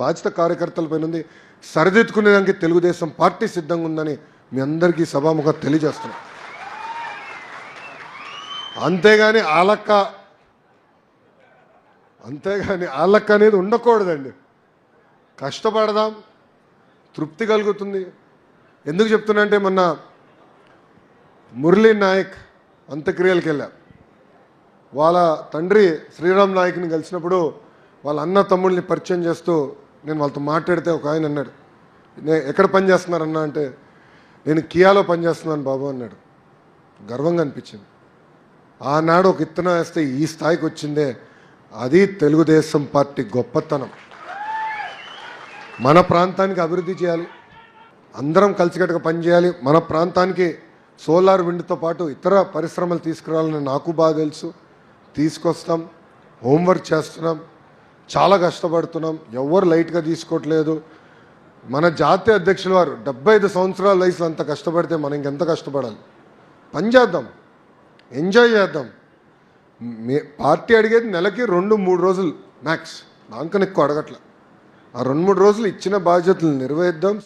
బాధ్యత కార్యకర్తలపైన ఉంది. సరిదిద్దుకునేదానికి తెలుగుదేశం పార్టీ సిద్ధంగా ఉందని మీ అందరికీ సభాముఖ తెలియజేస్తున్నాం. అంతేగాని ఆలక్క అంతేగాని ఆలక్క అనేది ఉండకూడదండి. కష్టపడదాం తృప్తి కలుగుతుంది. ఎందుకు చెప్తున్నా అంటే మొన్న మురళీ నాయక్ అంత్యక్రియలకు వెళ్ళారు వాళ్ళ తండ్రి శ్రీరామ్ నాయక్ని కలిసినప్పుడు వాళ్ళ అన్న తమ్ముళ్ళని పరిచయం చేస్తూ నేను వాళ్ళతో మాట్లాడితే ఒక ఆయన అన్నాడు "నే ఎక్కడ పనిచేస్తున్నారన్నా అంటే నేను కియాలో పనిచేస్తున్నాను బాబు అన్నాడు. గర్వంగా అనిపించింది. ఆనాడు ఒక ఇత్తనం వేస్తే ఈ స్థాయికి వచ్చిందే అది తెలుగుదేశం పార్టీ గొప్పతనం. మన ప్రాంతానికి అభివృద్ధి చేయాలి అందరం కలిసికట్టుగా పనిచేయాలి మన ప్రాంతానికి సోలార్ విండ్తో పాటు ఇతర పరిశ్రమలు తీసుకురావాలని నాకు బాగా తెలుసు. తీసుకొస్తాం హోంవర్క్ చేస్తున్నాం చాలా కష్టపడుతున్నాం. ఎవరు లైట్గా తీసుకోవట్లేదు. మన జాతీయ అధ్యక్షుల వారు డెబ్బై ఐదు సంవత్సరాల వయసులో అంత కష్టపడితే మనం ఇంకెంత కష్టపడాలి? పని చేద్దాం. ఎంజాయ్ చేద్దాం. మే పార్టీ అడిగేది నెలకి రెండు మూడు రోజులు మ్యాక్స్ దానికన్నా ఎక్కువ అడగట్లే. ఆ రెండు మూడు రోజులు ఇచ్చిన బాధ్యతలు నిర్వహిద్దాం.